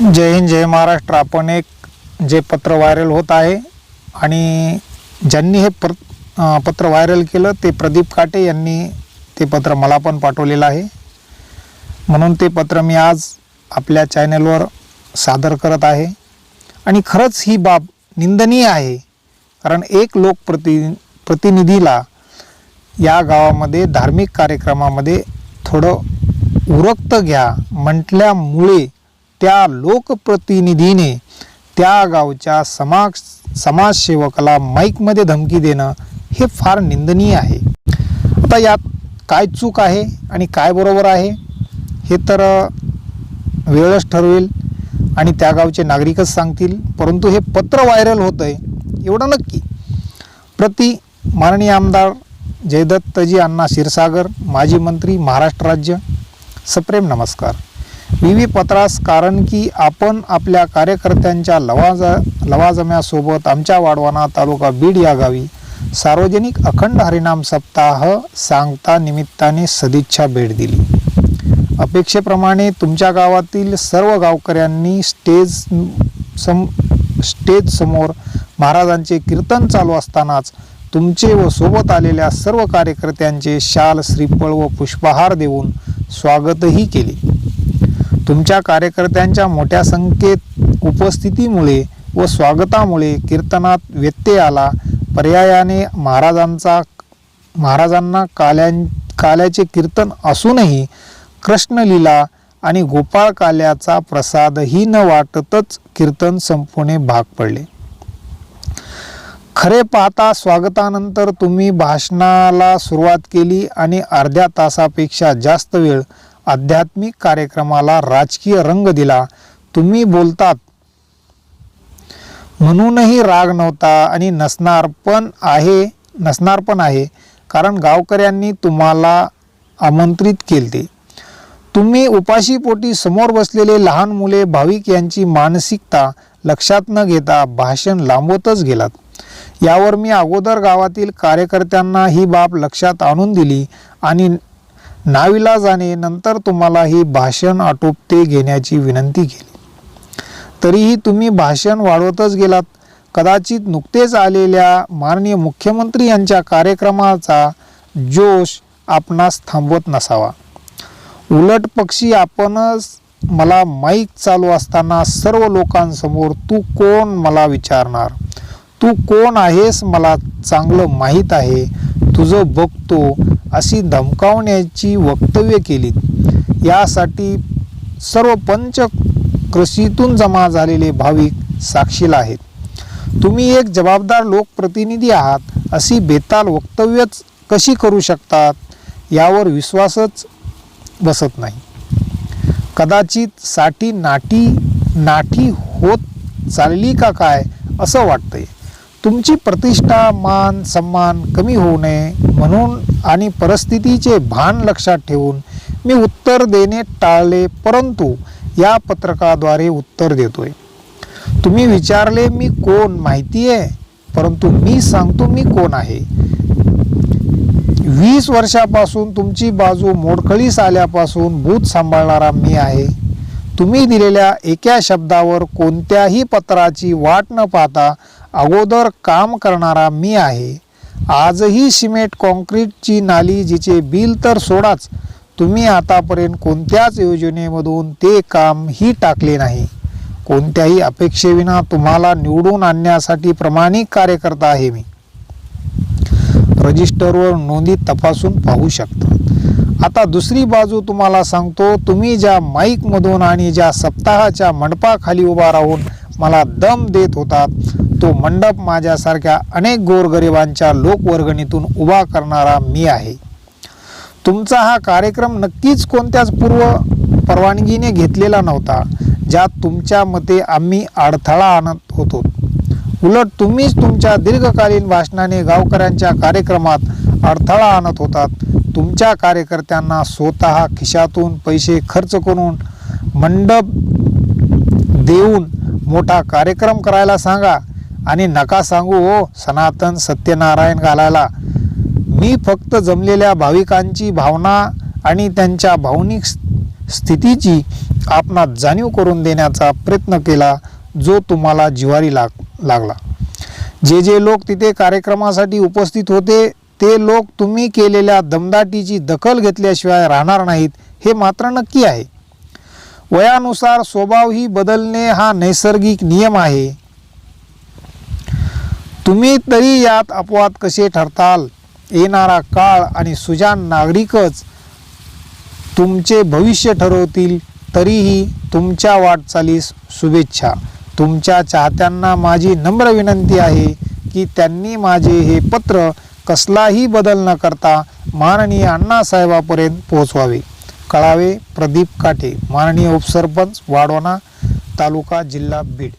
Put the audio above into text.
जय हिंद जय महाराष्ट्र. आपण एक जे पत्र व्हायरल होत आहे आणि ज्यांनी हे प्र पत्र व्हायरल केलं ते प्रदीप काटे यांनी ते पत्र मला पण पाठवलेलं आहे. म्हणून ते पत्र मी आज आपल्या चॅनलवर सादर करत आहे. आणि खरंच ही बाब निंदनीय आहे कारण एक लोकप्रति प्रतिनिधीला या गावामध्ये धार्मिक कार्यक्रमामध्ये थोडं उरक्त घ्या म्हटल्यामुळे त्या लोकप्रतिनिधीने त्या गावच्या समाज समाजसेवकाला माईकमध्ये धमकी देणं हे फार निंदनीय आहे. आता यात काय चूक आहे आणि काय बरोबर आहे हे तर वेळच ठरवेल आणि त्या गावचे नागरिकच सांगतील परंतु हे पत्र व्हायरल होतं आहे एवढं नक्की. प्रति माननीय आमदार जयदत्तजी अण्णा क्षीरसागर माजी मंत्री महाराष्ट्र राज्य सप्रेम नमस्कार. व्ही व्ही पत्रास कारण की आपण आपल्या कार्यकर्त्यांच्या लवाजा लवाजम्यासोबत आमच्या वाडवाना तालुका बीड या गावी सार्वजनिक अखंड हरिनाम सप्ताह सांगता निमित्ताने सदिच्छा भेट दिली. अपेक्षेप्रमाणे तुमच्या गावातील सर्व गावकऱ्यांनी स्टेज सम स्टेज समोर महाराजांचे कीर्तन चालू असतानाच तुमचे व सोबत आलेल्या सर्व कार्यकर्त्यांचे शाल श्रीफळ व पुष्पहार देऊन स्वागतही केले. तुमच्या कार्यकर्त्यांच्या मोठ्या संख्येत उपस्थितीमुळे व स्वागतामुळे कीर्तनात व्यत्यय आला. पर्यायाने महाराजांचा महाराजांना काल्यां काल्याचे कीर्तन असूनही कृष्णलीला आणि गोपाळ काल्याचा प्रसादही न वाटतच कीर्तन संपवणे भाग पडले. खरे पाहता स्वागतानंतर तुम्ही भाषणाला सुरुवात केली आणि अर्ध्या तासापेक्षा जास्त वेळ आध्यात्मिक कार्यक्रमाला राजकीय रंग दिला. तुम्ही बोलतात. म्हणूनही राग नव्हता आणि नसणार पण आहे नसणार पण आहे. कारण गावकऱ्यांनी तुम्हाला आमंत्रित केले तुम्ही उपाशीपोटी समोर बसलेले लहान मुले भाविक यांची मानसिकता लक्षात न घेता भाषण लांबवतच गेलात. यावर मी अगोदर गावातील कार्यकर्त्यांना ही बाब लक्षात आणून दिली आणि नाविलाजाने नंतर तुम्हाला ही भाषण आटोपते घेण्याची विनंती केली. तरीही तुम्ही भाषण वाढवतच गेलात. कदाचित नुकतेच आलेल्या माननीय मुख्यमंत्री यांच्या कार्यक्रमाचा जोश आपणास थांबवत नसावा. उलट पक्षी आपणच मला माईक चालू असताना सर्व लोकांसमोर तू कोण मला विचारणार? तू कोण आहेस? मला चांगलं माहीत आहे. तुझं बघतो अशी धमकावण्याची वक्तव्य केलीत. यासाठी सर्व पंच कृषीतून जमा झालेले भाविक साक्षीला आहेत. तुम्ही एक जबाबदार लोकप्रतिनिधी आहात अशी बेताल वक्तव्यच कशी करू शकतात यावर विश्वासच बसत नाही. कदाचित साठी नाटी नाठी होत चालली का काय असं वाटतंय. तुमची प्रतिष्ठा मान सन्मान कमी होऊ नये म्हणून आणि परिस्थितीचे भान लक्षात ठेवून मी उत्तर देणे टाळले परंतु या पत्रकाद्वारे उत्तर देतोय. तुम्ही विचारले मी कोण माहिती आहे परंतु मी सांगतो मी कोण आहे. वीस वर्षापासून तुमची बाजू मोडकळीस आल्यापासून भूत सांभाळणारा मी आहे. तुम्ही दिलेल्या एका शब्दावर कोणत्याही पत्राची वाट न पाहता अगोदर काम करणारा मी आहे. आजही सिमेंट कॉन्क्रीटची नाली जिचे बिल तर सोडाच. तुम्ही आतापर्यंत कोणत्याच योजनेमधून ते कामही टाकले नाही. कोणत्याही अपेक्षेविना तुम्हाला निवडून आणण्यासाठी प्रमाणिक कार्यकर्ता आहे मी. रजिस्टरवर नोंदी तपासून पाहू शकता. आता दुसरी बाजू तुम्हाला सांगतो तुम्ही ज्या माईकमधून आणि ज्या सप्ताहाच्या मंडपाखाली उभा राहून मला दम देत होतात तो मंडप माझ्यासारख्या अनेक गोरगरिबांच्या लोकवर्गणीतून उभा करणारा मी आहे. तुमचा हा कार्यक्रम नक्कीच कोणत्याच पूर्व परवानगीने घेतलेला नव्हता ज्यात तुमच्या मते आम्ही अडथळा आणत होतो. उलट तुम्हीच तुमच्या दीर्घकालीन भाषणाने गावकऱ्यांच्या कार्यक्रमात अडथळा आणत होतात. तुमच्या कार्यकर्त्यांना स्वतः खिशातून पैसे खर्च करून मंडप देऊन मोठा कार्यक्रम करायला सांगा. आणि नका सांगू हो सनातन सत्यनारायण घालायला. मी फक्त जमलेल्या भाविकांची भावना आणि त्यांच्या भावनिक स्थितीची आपणात जाणीव करून देण्याचा प्रयत्न केला जो तुम्हाला जिवारी लाग लागला. जे जे लोक तिथे कार्यक्रमासाठी उपस्थित होते ते लोक तुम्ही केलेल्या दमदाटीची दखल घेतल्याशिवाय राहणार नाहीत हे मात्र नक्की आहे. वयानुसार स्वभावही बदलणे हा नैसर्गिक नियम आहे. तुम्ही तरी यात अपवाद कसे ठरताल? येणारा काळ आणि सुजान नागरिकच तुमचे भविष्य ठरवतील तरीही तुमच्या वाटचालीस शुभेच्छा. तुमच्या चाहत्यांना माझी नम्र विनंती आहे की त्यांनी माझे हे पत्र कसलाही बदल न करता माननीय अण्णासाहेबापर्यंत पोहोचवावे. कळावे प्रदीप काटे माननीय उपसरपंच वाढवणा तालुका जिल्हा बीड.